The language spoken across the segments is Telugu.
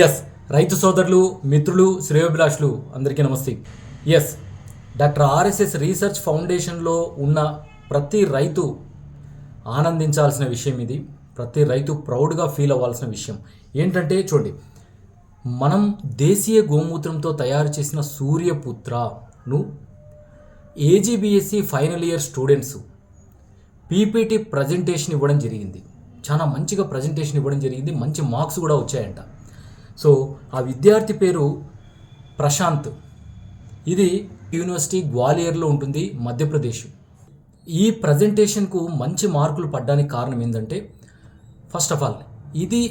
ఎస్ రైతు సోదరులు మిత్రులు శ్రేయోభిలాషులు అందరికీ నమస్తే. ఎస్ డాక్టర్ ఆర్ఎస్ఎస్ రీసెర్చ్ ఫౌండేషన్లో ఉన్న ప్రతి రైతు ఆనందించాల్సిన విషయం ఇది. ప్రతి రైతు ప్రౌడ్గా ఫీల్ అవ్వాల్సిన విషయం. ఏంటంటే చూడండి మనం దేశీయ గోమూత్రంతో తయారు చేసిన సూర్యపుత్రను AG BSc final year students PPT presentation ఇవ్వడం జరిగింది. చాలా మంచిగా ప్రజెంటేషన్ ఇవ్వడం జరిగింది. మంచి మార్క్స్ కూడా వచ్చాయంట. సో ఆ విద్యార్థి పేరు ప్రశాంత్. ఇది యూనివర్సిటీ గ్వాలియర్లో ఉంటుంది మధ్యప్రదేశ్. ఈ ప్రజెంటేషన్కు మంచి మార్కులు పడ్డానికి కారణం ఏంటంటే ఫస్ట్ ఆఫ్ ఆల్ ఇది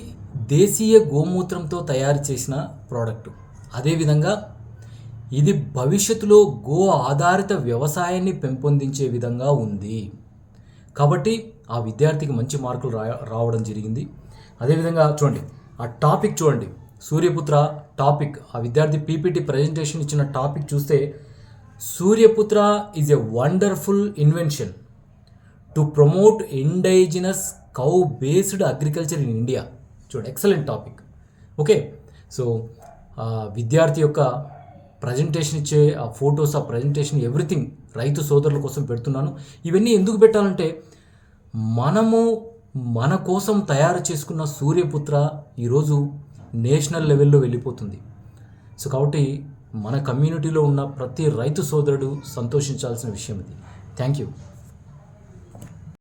దేశీయ గోమూత్రంతో తయారు చేసిన ప్రోడక్ట్. అదేవిధంగా ఇది భవిష్యత్తులో గో ఆధారిత వ్యవసాయాన్ని పెంపొందించే విధంగా ఉంది. కాబట్టి ఆ విద్యార్థికి మంచి మార్కులు రా రావడం జరిగింది. అదేవిధంగా చూడండి ఆ టాపిక్ చూడండి. సూర్యపుత్ర టాపిక్. ఆ విద్యార్థి పీపీటీ ప్రజెంటేషన్ ఇచ్చిన టాపిక్ చూస్తే Suryaputra is a wonderful invention to promote indigenous cow based agriculture in India చూడు ఎక్సలెంట్ టాపిక్ ఓకే సో విద్యార్థి యొక్క ప్రజెంటేషన్ ఇచ్చే ఆ ఫొటోస్ ఆ ప్రజెంటేషన్ ఎవ్రీథింగ్ రైతు సోదరుల కోసం పెడుతున్నాను. ఇవన్నీ ఎందుకు పెట్టాలంటే మనము మన కోసం తయారు చేసుకున్న సూర్యపుత్ర ఈరోజు నేషనల్ లెవెల్లో వెళ్ళిపోతుంది. సో కాబట్టి మన కమ్యూనిటీలో ఉన్న ప్రతి రైతు సోదరుడు సంతోషించాల్సిన విషయం ఇది. Thank you.